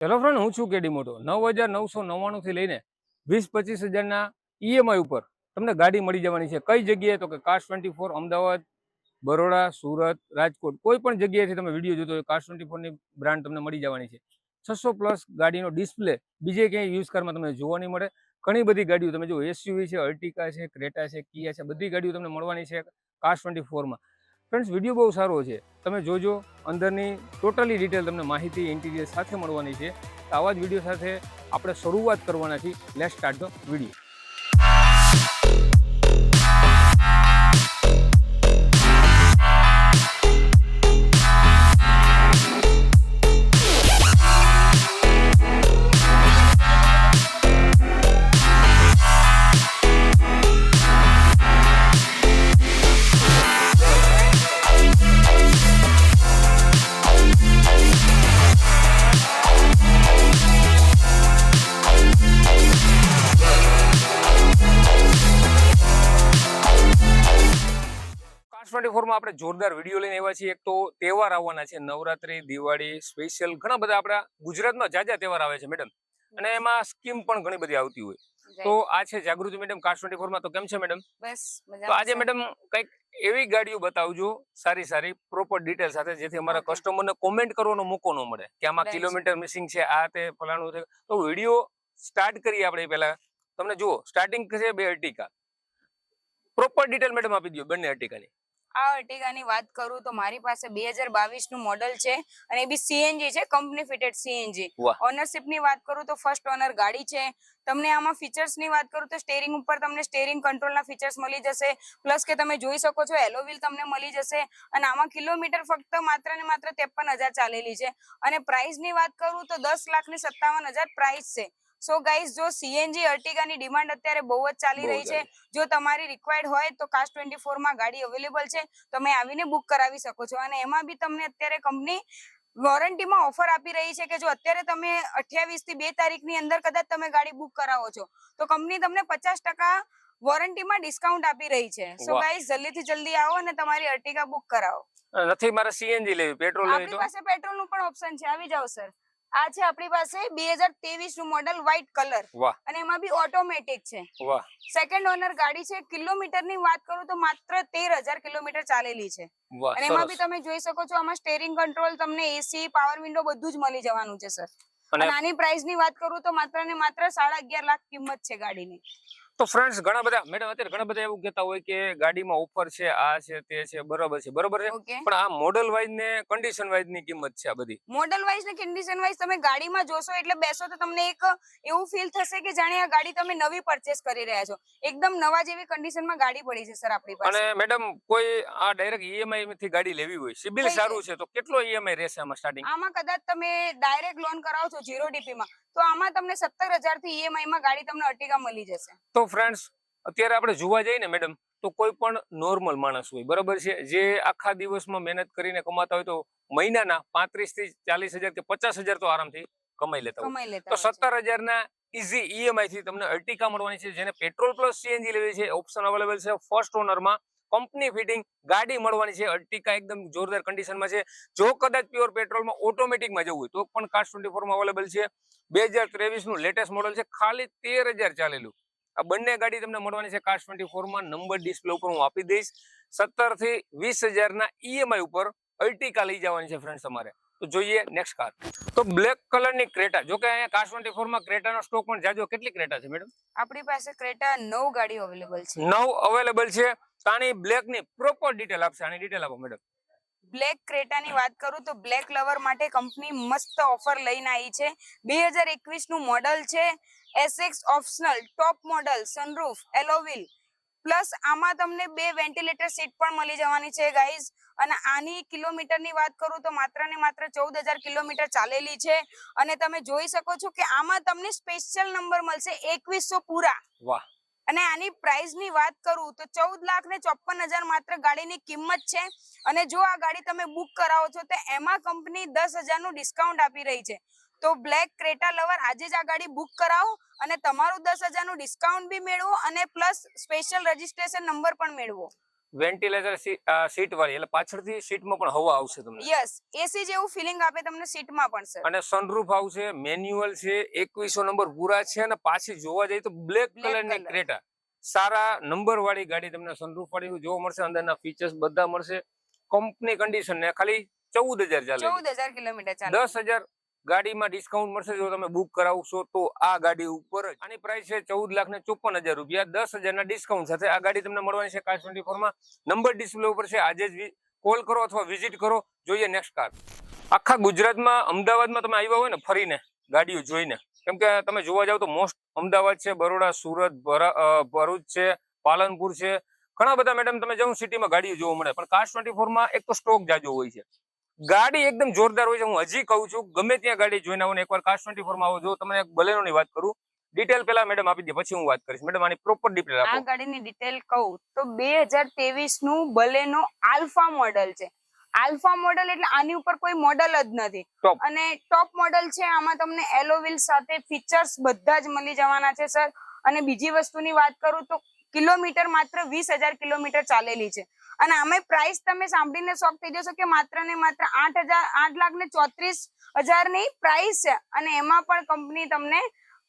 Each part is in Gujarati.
હેલો ફ્રેન્ડ હું છું કેડી મોટો. નવ હજાર નવસો નવ્વાણુંથી લઈને વીસ પચીસ હજારના ઈએમઆઈ ઉપર તમને ગાડી મળી જવાની છે. કઈ જગ્યાએ? તો કે cars twenty four Ahmedabad, Baroda, Surat, Rajkot. કોઈ પણ જગ્યાએથી તમે વીડિયો જોતો હોય કાર્સ ટ્વેન્ટી ફોરની બ્રાન્ડ તમને મળી જવાની છે. છસો પ્લસ ગાડીનો ડિસ્પ્લે બીજે ક્યાંય યુઝ કારમાં તમને જોવા નહીં મળે. ઘણી બધી ગાડીઓ, તમે જો એસયુવી છે અર્ટિકા છે ક્રેટા છે કિયા છે, બધી ગાડીઓ તમને મળવાની છે કાર્સ ટ્વેન્ટી ફોરમાં ફ્રેન્ડ્સ વીડિયો બહુ સારો છે. તમે જોજો, અંદરની ટોટલી ડિટેલ તમને માહિતી ઇન્ટિરિયર સાથે મળવાની છે. આવા જ વીડિયો સાથે આપણે શરૂઆત કરવાના છીએ. Let start the video cars આપણે જોરદાર વીડિયો લઈને આવ્યા છીએ. એક તો તહેવાર આવવાના છે. નવરાત્રી દિવાળી સ્પેશિયલ ઘણા બધા આપણા ગુજરાતમાં જાજા તહેવાર આવે છે મેડમ અને એમાં સ્કીમ પણ ઘણી બધી આવતી હોય. તો આ છે જાગૃતિ મેડમ કાર્સ ટ્વેન્ટી ફોરમાં તો કેમ છે મેડમ બસ તો આજે મેડમ કંઈક એવી ગાડીઓ બતાવજો સારી સારી પ્રોપર ડિટેલ સાથે જેથી અમારા કસ્ટમર કસ્ટમરને કોમેન્ટ કરવાનો મોકો ન મળે કે આમાં કિલોમીટર મિસિંગ છે આ તે ફલાણું છે. તો વીડિયો સ્ટાર્ટ કરીએ આપણે પહેલા. તમને જુઓ સ્ટાર્ટિંગ છે બે અર્ટિકા પ્રોપર ડિટેલ મેડમ આપી દો બંને અર્ટિકાની આ અર્ટિગાની વાત કરું તો મારી પાસે બે હજાર બાવીસનું મોડલ છે અને એ બી સીએનજી છે કંપની ફિટેડ સીએનજી. ઓનરશિપની વાત કરું તો ફર્સ્ટ ઓનર ગાડી છે. તમને આમાં ફીચર્સની વાત કરું તો સ્ટેરિંગ ઉપર તમને સ્ટેરિંગ કંટ્રોલ ના ફીચર્સ મળી જશે. પ્લસ કે તમે જોઈ શકો છો એલોવિલ તમને મળી જશે. અને આમાં કિલોમીટર ફક્ત માત્ર ને માત્ર ત્રેપન હજાર ચાલેલી છે. અને પ્રાઇસની વાત કરું તો દસ લાખ ને સત્તાવન હજાર પ્રાઇસ છે. સો ગાઈઝ જો સીએનજી અર્ટિગાની ડિમાન્ડ અત્યારે બહુ જ ચાલી રહી છે. જો તમારી રિક્વાયર્ડ હોય તો કાસ્ટ ટ્વેન્ટી ફોરમાં ગાડી અવેલેબલ છે. તમે આવીને બુક કરાવી શકો છો. અને એમાં બી તમને અત્યારે કંપની વોરંટીમાં ઓફર આપી રહી છે કે જો અત્યારે તમે અઠ્યાવીસથી બે તારીખની અંદર કદાચ તમે ગાડી બુક કરાવો છો તો કંપની તમને પચાસ ટકા વોરંટીમાં ડિસ્કાઉન્ટ આપી રહી છે. સો. ગાઈઝ જલ્દીથી જલ્દી આવો અને તમારી અર્ટિગા બુક કરાવો. નથી મારે સીએનજી લેવી પેટ્રોલ લેવી આપણી તો? પાસે પેટ્રોલનું પણ ઓપ્શન છે. આવી જાઓ સર આ છે આપણી પાસે બે હજાર ત્રેવીસનું મોડલ વ્હાઇટ કલર અને એમાં બી ઓટોમેટિક છે. સેકન્ડ ઓનર ગાડી છે કિલોમીટરની વાત કરું તો માત્ર તેર હજાર કિલોમીટર ચાલેલી છે. અને એમાં બી તમે જોઈ શકો છો આમાં સ્ટેરિંગ કંટ્રોલ તમને એસી પાવર વિન્ડો બધું જ મળી જવાનું છે સર અને અને આની પ્રાઇસની વાત કરું તો માત્ર ને માત્ર સાડા અગિયાર લાખ કિંમત છે ગાડીની. તો ફ્રેન્ડ્સ ઘણા બધા મેડમ અત્યારે ઘણા બધા એવું કહેતા હોય કે ગાડીમાં ઓફર છે આ છે તે છે બરોબર છે બરોબર છે? પણ આ મોડલ વાઇઝ ને કન્ડિશન વાઇઝની કિંમત છે આ બધી? મોડલ વાઇઝ ને કન્ડિશન વાઇઝ તમે ગાડીમાં જોશો એટલે બેસો તો તમને એક એવું ફીલ થશે કે જાણે આ ગાડી તમે નવી પરચેસ કરી રહ્યા છો. એકદમ નવા જેવી કન્ડિશનમાં ગાડી પડી છે સર આપણી પાસે. અને મેડમ કોઈ આ ડાયરેક્ટ ઈએમઆઈ થી ગાડી લેવી હોય સિબિલ સારું છે તો કેટલો ઈએમઆઈ રહેશે આમાં સ્ટાર્ટિંગ આમાં કદાચ તમે ડાયરેક્ટ લોન કરાવો છો જીરો ડીપી માં. તો આમાં તમને સત્તર હજારથી ઈએમઆઈ માં ગાડી તમને અર્ટિગા મળી જશે. તો ફ્રેન્ડ્સ અત્યારે આપણે જોવા જઈએ ને મેડમ તો કોઈ પણ નોર્મલ માણસ હોય બરોબર છે? જે આખા દિવસમાં મહેનત કરીને કમાતા હોય તો મહિનાના પાંત્રીસથી ચાલીસ હજાર કે પચાસ હજાર તો આરામથી કમાઈ લેતા હોય. તો. સત્તર હજારના ઇઝી ઈએમઆઈ થી તમને અર્ટિકા મળવાની છે જેને પેટ્રોલ પ્લસ સીએનજી લેવી છે ઓપ્શન અવેલેબલ છે. ફર્સ્ટ ઓનરમાં કંપની ફિટિંગ ગાડી મળવાની છે. અર્ટિકા એકદમ જોરદાર કન્ડિશનમાં છે. જો કદાચ પ્યોર પેટ્રોલમાં ઓટોમેટિકમાં જવું હોય, તો પણ કાર્સ ટ્વેન્ટી ફોરમાં અવેલેબલ છે. બે હજાર ત્રેવીસનું લેટેસ્ટ મોડલ છે. ખાલી તેર હજાર ચાલેલું. આ બંને ગાડી તમને મળવાની છે કાર્સ ટ્વેન્ટી ફોરમાં નંબર ડિસ્પ્લે ઉપર હું આપી દઈશ. સત્તરથી વીસ હજારના ઈએમઆઈ ઉપર અર્ટિકા લઈ જવાની છે ફ્રેન્ડ તમારે. તો જોઈએ નેક્સ્ટ કાર તો બ્લેક કલરની ક્રેટા જો કે અહીંયા કાર્સ ટ્વેન્ટી ફોરમાં ક્રેટાનો સ્ટોક પણ જાજો કેટલી ક્રેટા છે મેડમ આપણી પાસે ક્રેટા નવ ગાડી અવેલેબલ છે. નવ અવેલેબલ છે. તાની બ્લેકની પ્રોપર ડિટેલ આપશે આની ડિટેલ આપો મેડમ બ્લેક ક્રેટાની વાત કરું તો બ્લેક લવર માટે કંપની મસ્ત ઓફર લઈને આવી છે. બે હજાર એકવીસનું મોડલ છે SX optional top model sunroof alloy wheel plus આમાં તમને બે વેન્ટિલેટર સીટ પણ મળી જવાની છે ગાઈઝ અને આની કિલોમીટરની વાત કરું તો માત્ર ને માત્ર ચૌદ હજાર કિલોમીટર ચાલેલી છે. અને તમે જોઈ શકો છો કે આમાં તમને સ્પેશિયલ નંબર મળશે એકવીસો પૂરા. વાહ. અને આની પ્રાઇસની વાત કરું તો ચૌદ લાખ ને ચોપન હજાર માત્ર ગાડીની કિંમત છે. અને જો આ ગાડી તમે બુક કરાવો છો તો એમાં કંપની દસ હજારનું ડિસ્કાઉન્ટ આપી રહી છે. તો બ્લેક ક્રેટા લવર આજે જ આ ગાડી બુક કરાવો અને તમારું દસ હજારનું ડિસ્કાઉન્ટ બી મેળવો અને પ્લસ સ્પેશિયલ રજીસ્ટ્રેશન નંબર પણ મેળવો. વેન્ટિલેટર સીટ વાળી એટલે પાછળથી સીટમાં પણ હવા આવશે તમને. યસ એસી જેવું ફિલિંગ આપે તમને સીટમાં પણ સર અને સનરૂફ આવશે મેન્યુઅલ છે એકવીસો નંબર પૂરા છે અને પાછી જોવા જઈએ તો બ્લેક કલરની ક્રેટા સારા નંબર વાળી ગાડી તમને સનરૂફ વાળી જોવા મળશે અંદરના ફીચર્સ બધા મળશે. કંપની કન્ડિશન ને ખાલી ચૌદ હજાર ચાલે. ચૌદ હજાર કિલોમીટર ચાલે દસ હજાર ગાડીમાં ડિસ્કાઉન્ટ મળશે, જો તમે બુક કરાવશો તો આ ગાડી ઉપર આની પ્રાઇસ છે ચૌદ લાખ ને ચોપન હજાર રૂપિયા. દસ હજારના ડિસ્કાઉન્ટ સાથે આ ગાડી તમને મળવાની છે કાર ટ્વેન્ટી ફોરમાં નંબર ડિસ્પ્લે ઉપર છે, આજે જ કોલ કરો અથવા વિઝિટ કરો. જોઈએ નેક્સ્ટ કાર આખા ગુજરાતમાં, અમદાવાદમાં તમે આવ્યા હોય ને, ફરીને ગાડીઓ જોઈને. કેમ કે તમે જોવા જાવ તો મોસ્ટ અમદાવાદ છે, બરોડા, સુરત ભરૂચ છે, પાલનપુર છે. ઘણા બધા મેડમ તમે જાઉં સિટીમાં ગાડીઓ જોવા મળે. પણ કાર ટ્વેન્ટી ફોરમાં એક તો સ્ટોક જાજો હોય છે. ગાડી એકદમ જોરદાર હોય છે. હું હજી કહું છું ગમે ત્યાં ગાડી જોઈને આવું એકવાર કાસ્ટ ટ્વેન્ટી ફોરમાં આવો. જો તમને એક બલેનો ની વાત કરું ડિટેલ પેલા મેડમ આપી દે પછી હું વાત કરીશ. મેડમ આની પ્રોપર ડિટેલ આ ગાડીની ડિટેલ કહું તો બે હજાર ત્રેવીસનું બલેનો આલ્ફા મોડલ છે. આલ્ફા મોડલ એટલે આની ઉપર કોઈ મોડલ જ નથી. અને ટોપ મોડલ છે આમાં તમને એલોવિલ સાથે ફીચર્સ બધા જ મળી જવાના છે સર અને બીજી વસ્તુની વાત કરું તો કિલોમીટર માત્ર વીસ હજાર કિલોમીટર ચાલેલી છે. અને આમાં પ્રાઇસ તમે સાંભળીને શોખ થઈ જશો કે માત્ર ને માત્ર આઠ હજાર, આઠ લાખ ને ચોત્રીસ હજારની પ્રાઇસ છે. અને એમાં પણ કંપની તમને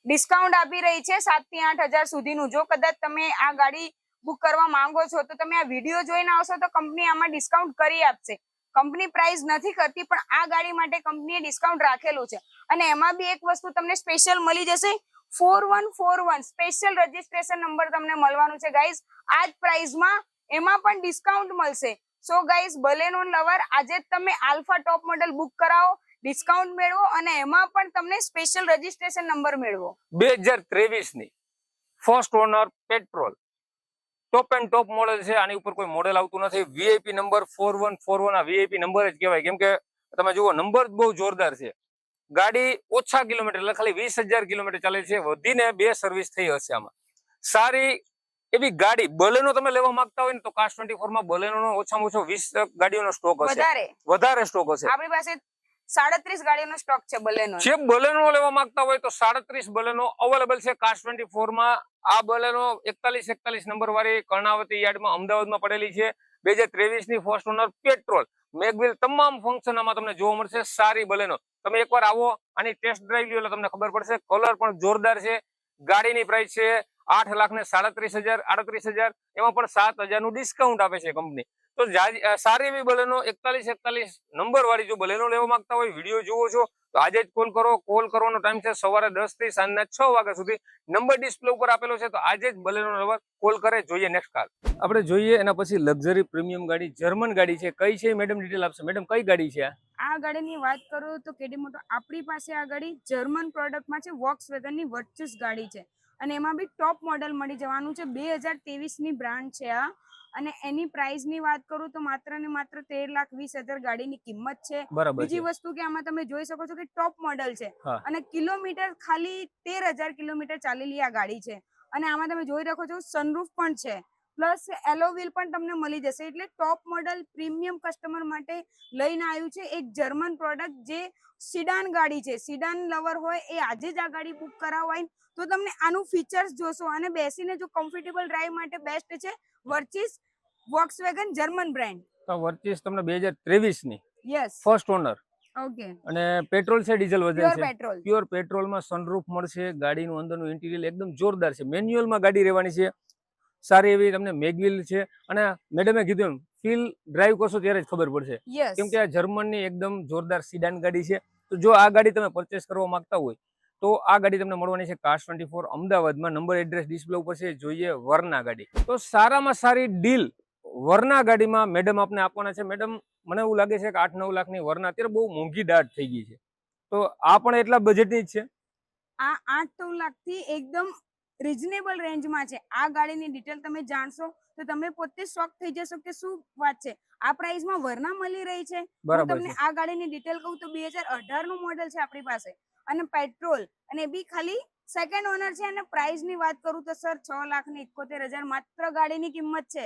ડિસ્કાઉન્ટ આપી રહી છે સાતથી આઠ હજાર સુધીનું. જો કદાચ તમે આ ગાડી બુક કરવા માંગો છો તો તમે આ વીડિયો જોઈને આવશો તો કંપની આમાં ડિસ્કાઉન્ટ કરી આપશે. કંપની પ્રાઇસ નથી કરતી પણ આ ગાડી માટે કંપનીએ ડિસ્કાઉન્ટ રાખેલું છે. અને એમાં બી એક વસ્તુ તમને સ્પેશિયલ મળી જશે. Four one four one special registration number તમને મળવાનું છે ગાઈઝ આ જ પ્રાઇસમાં એમાં પણ ડિસ્કાઉન્ટ મળશે. સો ગાઈઝ બલેનો લવર, આજે તમે આલ્ફા ટોપ મોડલ બુક કરાવો ડિસ્કાઉન્ટ મેળવો અને એમાં પણ તમને સ્પેશિયલ રજીસ્ટ્રેશન નંબર મેળવો. બે હજાર ત્રેવીસની first owner petrol top end top model છે, આની ઉપર કોઈ મોડેલ આવતું નથી. VIP number four one four one આ વીઆઈપી નંબર જ કહેવાય. કેમ કે તમે જુઓ નંબર બહુ જોરદાર છે. ગાડી ઓછા કિલોમીટર, એટલે ખાલી વીસ હજાર કિલોમીટર ચાલે છે. વધીને બે સર્વિસ થઈ હશે આમાં. સારી એવી ગાડી બલેનો તમે લેવા માંગતા હોય ને તો કાસ ટ્વેન્ટી ફોરમાં બલેનો નો ઓછામાં ઓછો વીસ ગાડીઓનો સ્ટોક હશે. વધારે. સ્ટોક હશે. આપણી પાસે સાડત્રીસ સ્ટોક છે બલેનો જે બલેનો લેવા માંગતા હોય તો સાડત્રીસ બલેનો અવેલેબલ છે કાસ ટ્વેન્ટી ફોરમાં. આ બલેનો એકતાલીસ એકતાલીસ નંબર વાળી કર્ણાવતી યાર્ડમાં અમદાવાદમાં પડેલી છે. બે હજાર ત્રેવીસની ફર્સ્ટ ઓનર પેટ્રોલ મેગવિલ તમામ ફંક્શન આમાં તમને જોવા મળશે. સારી બલેનો. તમે એકવાર આવો આની ટેસ્ટ ડ્રાઈવ લ્યો એટલે તમને ખબર પડશે. કલર પણ જોરદાર છે. ગાડીની પ્રાઇસ છે આઠ લાખ ને સાડત્રીસ હજાર, આડત્રીસ હજાર, એમાં પણ સાત હજારનું ડિસ્કાઉન્ટ આપે છે કંપની તો સારી એવી બલેનો, એકતાલીસ એકતાલીસ નંબર વાળી જો બલેનો લેવા માંગતા હોય, વીડિયો જુઓ છો, તો આજે જ કોલ કરો કોલ કરવાનો ટાઈમ છે સવારે દસથી સાંજના છ વાગ્યા સુધી. નંબર ડિસ્પ્લે ઉપર આપેલો છે, તો આજે જ બલેનો નંબર કોલ કરે, જોઈએ નેક્સ્ટ કાર આપણે જોઈએ એના પછી લક્ઝરી પ્રીમિયમ ગાડી જર્મન ગાડી છે. કઈ છે? મેડમ ડિટેલ આપશે. મેડમ કઈ ગાડી છે આ? ગાડીની વાત કરું તો કેડી મોટો આપણી પાસે આ ગાડી જર્મન પ્રોડક્ટમાં છે વોક્સ વેગનની વર્ચસ ગાડી છે. અને એમાં બી ટોપ મોડલ મળી જવાનું છે. બે હજારની બ્રાન્ડ છે આ. અને એની પ્રાઇસની વાત કરું તો માત્ર ને માત્ર તેર લાખ વીસ હજાર ગાડીની કિંમત છે. બીજી વસ્તુ કે આમાં તમે જોઈ શકો છો કે ટોપ મોડલ છે. અને કિલોમીટર ખાલી તેર હજાર કિલોમીટર ચાલેલી આ ગાડી છે. અને આમાં તમે જોઈ રાખો છો સનરૂફ પણ છે. પ્લસ એલોવીલ પણ તમને મળી જશે. એટલે ટોપ મોડલ પ્રીમિયમ કસ્ટમર માટે લઈને આવ્યું છે એક જર્મન પ્રોડક્ટ જે સિડાન ગાડી છે. સિડાન લવર હોય એ આજે જ આ ગાડી બુક કરાવવાય તો તમને આનું ફીચર્સ જોશો અને બેસીને જો કમ્ફર્ટેબલ ડ્રાઈવ માટે બેસ્ટ છે વર્ચિસ વોક્સવેગન જર્મન બ્રાન્ડ તો વર્ચિસ તમને બે હજાર ત્રેવીસની યસ ફર્સ્ટ ઓનર ઓકે અને પેટ્રોલ છે ડીઝલ પ્યોર છે. પેટ્રોલ પ્યોર પેટ્રોલમાં સનરૂફ મળશે ગાડીનું અંદરનું ઇન્ટિરિયર એકદમ જોરદાર છે. મેન્યુઅલમાં ગાડી રહેવાની છે. સારી એવી તમને મેગવિલ છે. અને મેડમે કીધું ફીલ ડ્રાઈવ કરશો ત્યારે જ ખબર પડશે. કેમ કે આ જર્મનની એકદમ જોરદાર સિડાન ગાડી છે. તો જો આ ગાડી તમે પરચેસ કરવા માંગતા હોય તો આ ગાડી તમને મળવાની છે કાર્સ ટ્વેન્ટી ફોર અમદાવાદમાં. નંબર એડ્રેસ ડિસ્પ્લે ઉપર છે જોઈએ વરના ગાડી. તો સારામાં સારી ડીલ વરના ગાડીમાં મેડમ આપને આપવાના છે. મેડમ મને એવું લાગે છે કે આઠ નવ લાખની વરના અત્યારે બહુ મોંઘી દાટ થઈ ગઈ છે. તો આ પણ એટલા બજેટની જ છે? આ આઠ નવ લાખથી એકદમ રિઝનેબલ રેન્જમાં છે. આ ગાડીની ડિટેલ તમે જાણશો તો તમે પોતે શોખ થઈ જશો કે શું વાત છે? આ પ્રાઇસમાં વરના મળી રહી છે. તમને આ ગાડીની ડિટેલ કહું તો બે હજાર અઢારનું મોડેલ છે આપણી પાસે. અને પેટ્રોલ અને એ બી ખાલી સેકન્ડ ઓનર છે અને પ્રાઇસની વાત કરું તો સર છ લાખ ને એકોતેર હજાર માત્ર ગાડીની કિંમત છે.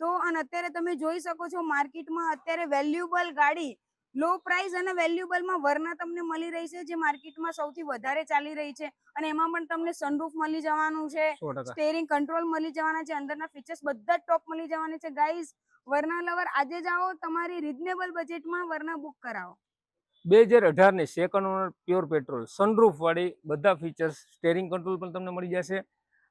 તો અને અત્યારે તમે જોઈ શકો છો માર્કેટમાં અત્યારે વેલ્યુબલ ગાડી લો પ્રાઇસ અને વેલ્યુબલમાં વરના તમને મળી રહી છે જે માર્કેટમાં સૌથી વધારે ચાલી રહી છે. અને એમાં પણ તમને સનરૂફ મળી જવાનું છે સ્ટેરિંગ કંટ્રોલ મળી જવાના છે અંદરના ફીચર્સ બધા જ ટોપ મળી જવાના છે. ગાઈઝ વરના લવર આજે જાઓ તમારી રિઝનેબલ બજેટમાં વરના બુક કરાવો. બે હજાર અઢારની second owner pure petrol sunroof વાળી બધા ફીચર્સ સ્ટેરિંગ કંટ્રોલ પણ તમને મળી જશે.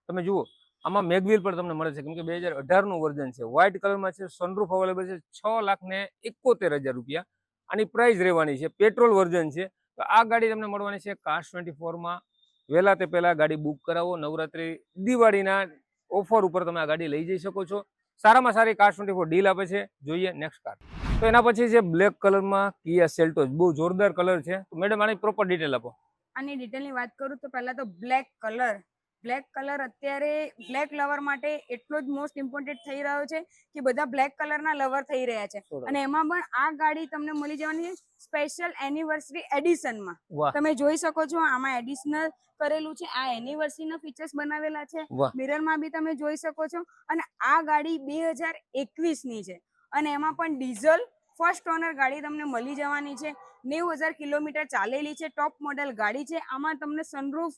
તમે જુઓ આમાં મેગવીલ પણ તમને મળે છે. કેમ કે બે હજાર અઢારનું વર્ઝન છે. વ્હાઇટ કલરમાં છે સનરૂફ અવેલેબલ છે છ લાખ ને એકોતેર હજાર રૂપિયા. આની પ્રાઇસ રહેવાની છે પેટ્રોલ વર્ઝન છે. તો આ ગાડી તમને મળવાની છે કાસ્ટ ટ્વેન્ટી ફોરમાં વહેલા તે પહેલા ગાડી બુક કરાવો. નવરાત્રી, દિવાળીના ઓફર ઉપર તમે આ ગાડી લઈ જઈ શકો છો. સારામાં સારી કાશ ટ્વેન્ટી ફોર ડીલ આપે છે. જોઈએ નેક્સ્ટ કાર તો એના પછી છે બ્લેક કલરમાં કિયા સેલ્ટોસ બહુ જોરદાર કલર છે. મેડમ આની પ્રોપર ડિટેલ આપો. આની ડિટેલની વાત કરું તો પહેલાં તો બ્લેક કલર બ્લેક કલર અત્યારે બ્લેક લવર માટે એટલો જ મોસ્ટ ઇમ્પોર્ટન્ટ થઈ રહ્યો છે કે બધા બ્લેક કલરના લવર થઈ રહ્યા છે. અને એમાં પણ આ ગાડી તમને મળી જવાની છે સ્પેશિયલ એનિવર્સરી એડિશનમાં તમે જોઈ શકો છો આમાં એડિશનલ કરેલું છે. આ એનિવર્સરીના ફીચર્સ બનાવેલા છે. મિરરમાં બી તમે જોઈ શકો છો. અને આ ગાડી બે હજાર એકવીસની છે. અને એમાં પણ ડીઝલ ફર્સ્ટ ઓનર ગાડી તમને મળી જવાની છે. નેવું હજાર કિલોમીટર ચાલેલી છે. ટોપ મોડેલ ગાડી છે. આમાં તમને સનરૂફ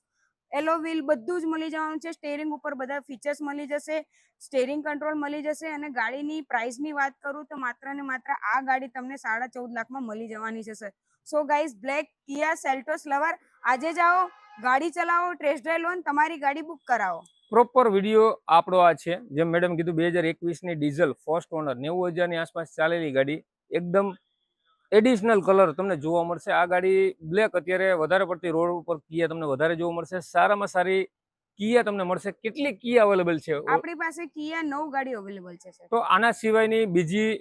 એલો વ્હીલ બધું જ મળી જવાનું છે. સ્ટેરિંગ ઉપર બધા ફીચર્સ મળી જશે. સ્ટેરિંગ કંટ્રોલ મળી જશે અને ગાડીની પ્રાઇસની વાત કરું તો માત્ર ને માત્ર આ ગાડી તમને સાડા ચૌદ લાખમાં મળી જવાની છે sir so guys black Kia Seltos lover આજે જાઓ ગાડી ચલાવો ટેસ્ટ ડ્રાઈવ લો તમારી ગાડી બુક કરાવો. પ્રોપર વીડિયો આપણો આ છે. જેમ મેડમ કીધું, બે હજાર એકવીસની ડીઝલ ફર્સ્ટ ઓનર નેવું હજારની આસપાસ ચાલેલી ગાડી. એકદમ એડિશનલ કલર તમને જોવા મળશે. આ ગાડી બ્લેક અત્યારે વધારે પડતી રોડ ઉપર કિયા તમને વધારે જોવા મળશે. સારામાં સારી કિયા તમને મળશે. કેટલી કિયા અવેલેબલ છે? આપણી પાસે કિયા નવ ગાડી અવેલેબલ છે તો આના સિવાયની બીજી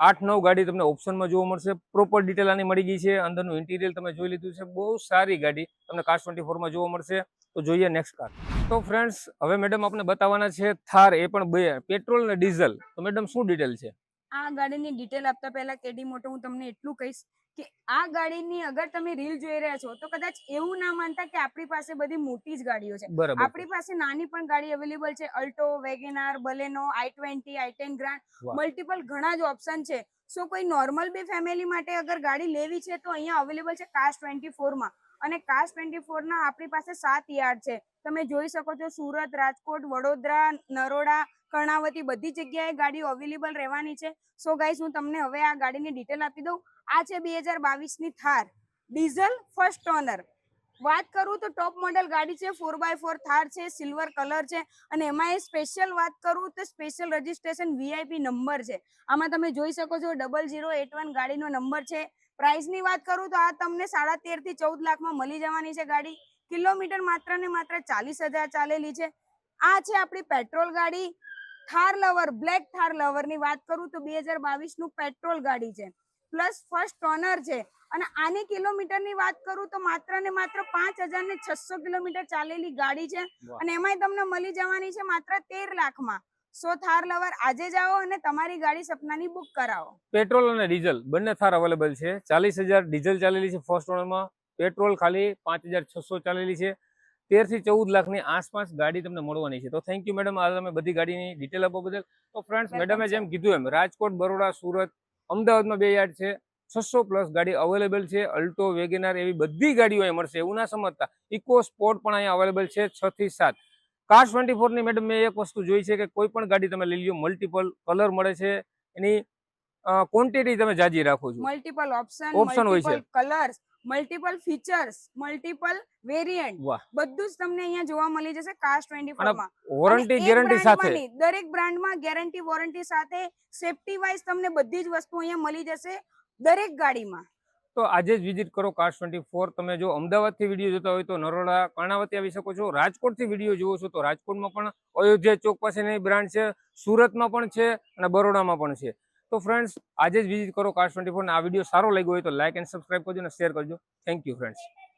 આઠ નવ ગાડી તમને ઓપ્શનમાં જોવા મળશે. પ્રોપર ડિટેલ આની મળી ગઈ છે. અંદરનું ઇન્ટિરિયર તમે જોઈ લીધું છે. બહુ સારી ગાડી તમને કાર ટ્વેન્ટી ફોરમાં જોવા મળશે. તો જોઈએ નેક્સ્ટ કાર તો ફ્રેન્ડ્સ હવે મેડમ આપણે બતાવવાના છે થાર એ પણ બે. પેટ્રોલ અને ડીઝલ તો મેડમ શું ડિટેલ છે? આ ગાડીની ડિટેલ આપતા પહેલા કેડી મોટો હું તમને એટલું કહીશ કે આ ગાડીની અગર તમે રીલ જોઈ રહ્યા છો તો કદાચ એવું ના માનતા કે આપણી પાસે બધી મોટી જ ગાડીઓ છે. આપણી પાસે નાની પણ ગાડી અવેલેબલ છે Alto WagonR Baleno i twenty i ten Grand. Multiple ઘણા જ ઓપ્શન છે. સો કોઈ નોર્મલ બી ફેમિલી માટે અગર ગાડી લેવી છે તો અહીંયા અવેલેબલ છે કાસ ટ્વેન્ટી ફોરમાં અને કાસ ટ્વેન્ટી ફોરના આપણી પાસે સાત યાર્ડ છે. તમે જોઈ શકો છો સુરત, રાજકોટ, વડોદરા, નરોડા, કર્ણાવતી બધી જગ્યાએ ગાડીઓ અવેલેબલ રહેવાની છે. સો ગાઈસ હું તમને હવે આ ગાડીની ડિટેલ આપી દઉં. આ છે બે હજાર બાવીસની થાર. ડીઝલ ફર્સ્ટ ઓનર વાત કરું તો ટોપ મોડેલ ગાડી છે ફોર બાય ફોર થાર છે સિલ્વર કલર છે. અને એમાં એ સ્પેશિયલ વાત કરું તો સ્પેશિયલ રજિસ્ટ્રેશન વીઆઈપી નંબર છે. આમાં તમે જોઈ શકો છો ડબલ ઝીરો એટ વન ગાડીનો નંબર છે. પ્રાઇસની વાત કરું તો આ તમને સાડા તેરથી ચૌદ લાખમાં મળી જવાની છે ગાડી. કિલોમીટર માત્ર ને માત્ર ચાલીસ હજાર ચાલેલી છે. આ છે આપણી પેટ્રોલ ગાડી. થાર લવર બ્લેક થાર લવરની વાત કરું તો બે હજાર બાવીસનું પેટ્રોલ ગાડી છે. પ્લસ ફર્સ્ટ ઓનર છે. અને આની કિલોમીટરની વાત કરું તો માત્ર ને માત્ર પાંચ હજાર ને છસો કિલોમીટર ચાલેલી ગાડી છે. અને એમાંય તમને મળી જવાની છે માત્ર તેર લાખમાં. સો થાર લવર આજે જાઓ અને તમારી ગાડી સપનાની બુક કરાવો. પેટ્રોલ અને ડીઝલ બંને થાર અવેલેબલ છે. ચાલીસ હજાર ડીઝલ ચાલેલી છે ફર્સ્ટ ઓનરમાં પેટ્રોલ ખાલી પાંચ હજાર છસો ચાલેલી છે. તેરથી ચૌદ લાખની આસપાસ ગાડી તમને મળવાની છે. તો થેન્ક યુ મેડમ આ તમે બધી ગાડીની ડિટેલ આપવા બદલ. તો ફ્રેન્ડ્સ મેડમે જેમ કીધું એમ રાજકોટ બરોડા સુરત અમદાવાદમાં બે યાર્ડ છે. છસો પ્લસ ગાડી અવેલેબલ છે. અલ્ટો વેગેનાર એવી બધી ગાડીઓ અહીં મળશે. એવું ના સમજતા. ઇકો સ્પોર્ટ પણ અહીંયા અવેલેબલ છે છ થી સાત. કાર ટ્વેન્ટી ફોરની મેડમ મેં એક વસ્તુ જોઈ છે કે કોઈ પણ ગાડી તમે લઈ લો મલ્ટિપલ કલર મળે છે એની ક્વોન્ટિટી તમે જાજી રાખો છો. મલ્ટિપલ ઓપ્શન ઓપ્શન હોય છે. Colours multiple features multiple variant બધું જ તમને અહીંયા જોવા મળી જશે કાસ્ટ ટ્વેન્ટી ફોરમાં. વોરંટી ગેરંટી સાથે? દરેક બ્રાન્ડમાં ગેરંટી વોરંટી સાથે સેફટી વાઇઝ તમને બધી જ વસ્તુ અહીંયા મળી જશે દરેક ગાડીમાં. તો આજે જ વિઝિટ કરો કાર્સ ટ્વેન્ટી ફોર તમે જો અમદાવાદથી વીડિયો જોતા હોય તો નરોડા, કર્ણાવતી આવી શકો છો. રાજકોટથી વીડિયો જુઓ છો તો રાજકોટમાં પણ અયોધ્યા ચોક પાસેની બ્રાન્ડ છે. સુરતમાં પણ છે અને બરોડામાં પણ છે. તો ફ્રેન્ડ્સ આજે જ વિઝિટ કરો કાર્સ ટ્વેન્ટી ફોર આ વીડિયો સારો લાગ્યો હોય તો લાઇક એન્ડ સબસ્ક્રાઈબ કરજો અને શેર કરજો. Thank you friends